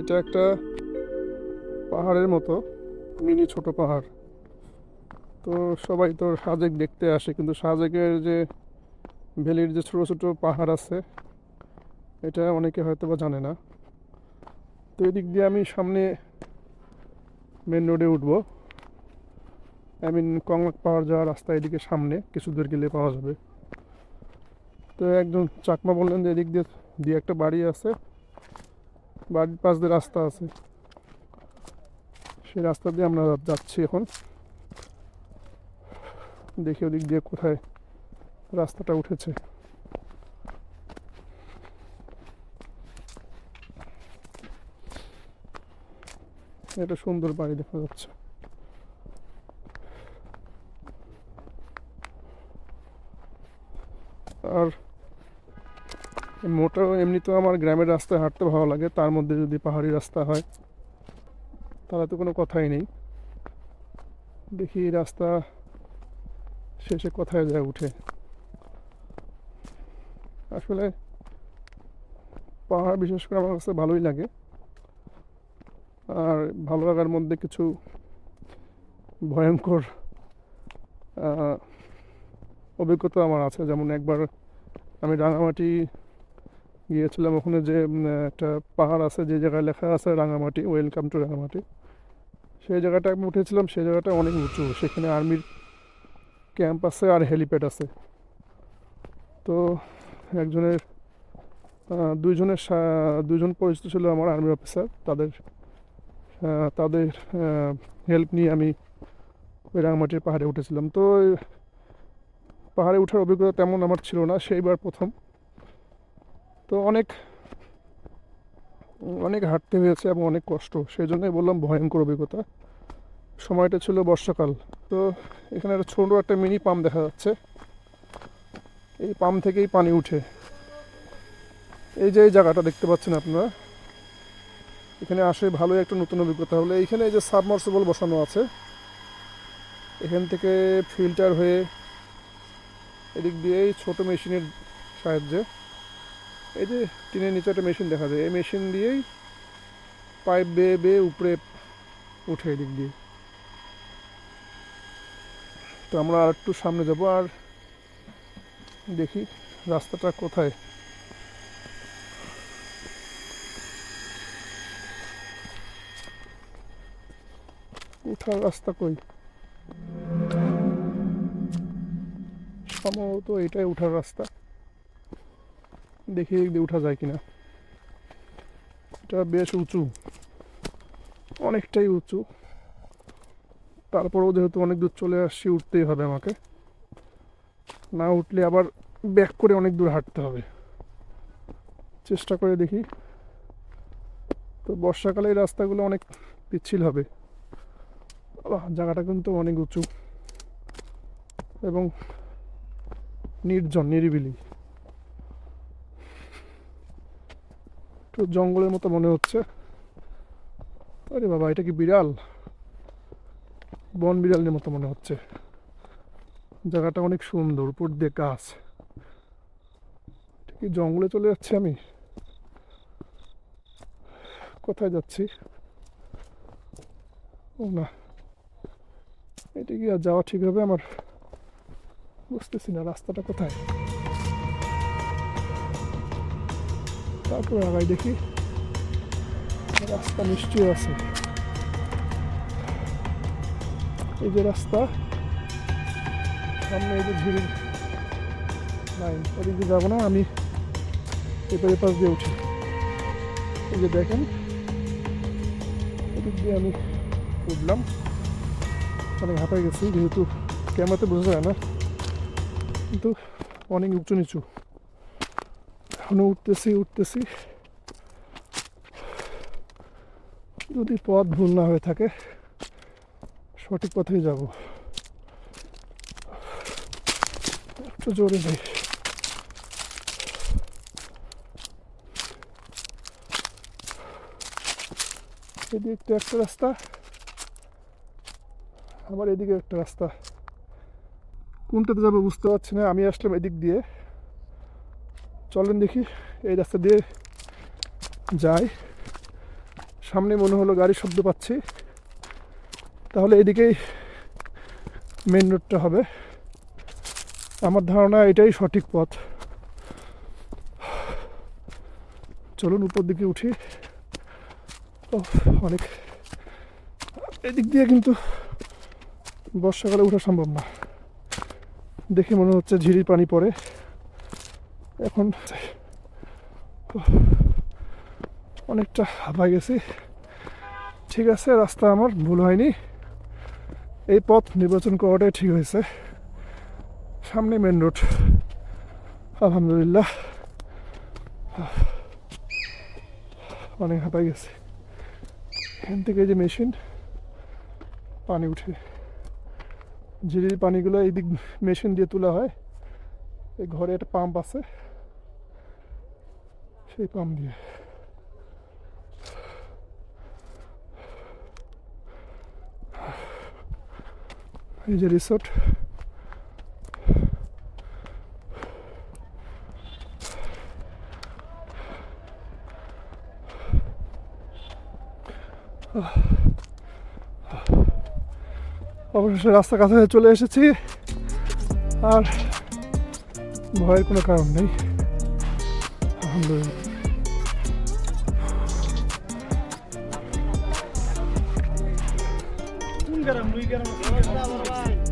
এটা একটা পাহাড়ের মতো, মিনি ছোট পাহাড়। তো সবাই তো সাজেক দেখতে আসে, কিন্তু সাজেকের যে ভ্যালির যে ছোটো ছোটো পাহাড় আছে, এটা অনেকে হয়তো বা জানে না। তো এদিক দিয়ে আমি সামনে মেন রোডে উঠবো। আই মিন কংলাক পাহাড় যাওয়ার রাস্তা এদিকে সামনে, কিছু দূর গেলে পাওয়া যাবে। তো একজন চাকমা বললেন যে এদিক দিয়ে দিয়ে একটা বাড়ি আছে বাড়ির পাশ দিয়ে রাস্তা আছে। সেই রাস্তা দিয়ে আমরা যাচ্ছি এখন। দেখি ওদিক দিয়ে কোথায় রাস্তাটা উঠেছে। এটা সুন্দর বাড়ি দেখা যাচ্ছে। আর মোটেও এমনি তো আমার গ্রামের রাস্তায় হাঁটতে ভালো লাগে, তার মধ্যে যদি পাহাড়ি রাস্তা হয়, তাহলে তো কোনো কথাই নেই। দেখি রাস্তা শেষে কোথায় যায় উঠে। আসলে পাহাড় বিশেষ করে আমার কাছে ভালোই লাগে। আর ভালো লাগার মধ্যে কিছু ভয়ঙ্কর অভিজ্ঞতা আমার আছে। যেমন একবার আমি রাঙামাটি গিয়েছিলাম ওখানে যে একটা পাহাড় আছে, যে জায়গায় লেখা আছে রাঙামাটি, ওয়েলকাম টু রাঙামাটি। সেই জায়গাটা আমি উঠেছিলাম, সেই জায়গাটা অনেক উঁচু, সেখানে আর্মির ক্যাম্প আছে আর হেলিপ্যাড আছে। তো একজনের দুইজনের দুইজন পরিচিত ছিল আমার আর্মি অফিসার, তাদের তাদের হেল্প নিয়ে আমি ওই রাঙামাটির পাহাড়ে উঠেছিলাম। তো পাহাড়ে ওঠার অভিজ্ঞতা তেমন আমার ছিল না, সেইবার প্রথম। তো অনেক অনেক হাঁটতে হয়েছে এবং অনেক কষ্ট। সেই জন্যই বললাম ভয়ঙ্কর অভিজ্ঞতা। সময়টা ছিল বর্ষাকাল। তো এখানে একটা ছোটো একটা মিনি পাম্প দেখা যাচ্ছে। এই পাম্প থেকেই পানি উঠে। এই যে এই জায়গাটা দেখতে পাচ্ছেন আপনারা। এখানে আসে ভালোই একটা নতুন অভিজ্ঞতা হলো। এইখানে এই যে সাবমার্সিবল বসানো আছে। এখান থেকে ফিল্টার হয়ে এদিক দিয়ে এই ছোটো মেশিনের সাহায্যে এই যে টিনের নিচে একটা মেশিন দেখা যায়। এই মেশিন দিয়েই পাইপ বেয়ে বেয়ে উপরে উঠে এদিক দিয়ে। তো আমরা আর একটু সামনে যাব আর দেখি রাস্তাটা কোথায়। উঠার রাস্তা কই? সম্ভবত এটাই উঠার রাস্তা। দেখি উঠা যায় কিনা। এটা বেশ উঁচু। অনেকটাই উঁচু। তারপরেও যেহেতু অনেক দূর চলে আসছি, উঠতেই হবে আমাকে। না উঠলে আবার ব্যাক করে অনেক দূর হাঁটতে হবে। চেষ্টা করে দেখি। তো বর্ষাকালে এই রাস্তাগুলো অনেক পিচ্ছিল হবে। জায়গাটা কিন্তু অনেক উঁচু। এবং নির্জন, নিরিবিলি। একটু জঙ্গলের মতো মনে হচ্ছে। আরে বাবা, এটা কি বিড়াল? বন বিড়ালের মতো মনে হচ্ছে। জায়গাটা অনেক সুন্দর, উপর দিয়ে গাছ। কি জঙ্গলে চলে যাচ্ছি আমি? কোথায় যাচ্ছি? ও না, এটা কি আর যাওয়া ঠিক হবে আমার? বুঝতেছি না, রাস্তাটা কোথায়? তারপরে আগাই দেখি। রাস্তা নিশ্চয়ই আছে। এই যে রাস্তা, সামনে এই যে ঝিরির লাইন ওদিকে যাব না, আমি এপারে পাশ দিয়ে উঠি। এই যে দেখেন, এদিক দিয়ে আমি উঠলাম। অনেক হাঁপাই গেছি, যেহেতু ক্যামেরাতে বোঝা যায় না। কিন্তু অনেক উঁচু নিচু। এখনও উঠতেছি উঠতেছি। যদি পথ ভুল না হয়ে থাকে, সঠিক পথেই যাব। একটু জোরে যাই। এদিকে একটা রাস্তা, আবার এদিকে একটা রাস্তা। কোনটাতে যাব বুঝতে পারছি না, আমি আসলাম এদিক দিয়ে। চলেন দেখি, এই রাস্তা দিয়ে যাই। সামনে মনে হলো গাড়ির শব্দ পাচ্ছি। তাহলে এদিকেই মেন রোডটা হবে। আমার ধারণা এটাই সঠিক পথ। চলুন উপর দিকে উঠি। ও অনেক। এদিক দিয়ে কিন্তু বর্ষাকালে ওঠা সম্ভব না। দেখে মনে হচ্ছে ঝিরির পানি পড়ে। এখন অনেকটা হাঁপাই গেছি। ঠিক আছে, রাস্তা আমার ভুল হয়নি। এই পথ নির্বাচন করাটাই ঠিক হয়েছে। সামনে মেন রোড আলহামদুলিল্লাহ। অনেক হাঁপাই গেছে। এখান থেকে যে মেশিন পানি উঠে। ঝিরির পানিগুলো এই দিক মেশিন দিয়ে তোলা হয়। এই ঘরে একটা পাম্প আছে। সেই পাম্প দিয়ে এই যে রিসোর্ট অবশেষে রাস্তা কাছাকাছি চলে এসেছি। আর ভয়ের কোনো কারণ নেই। আলহামদুলিল্লাহ। Karam, Louis Karam.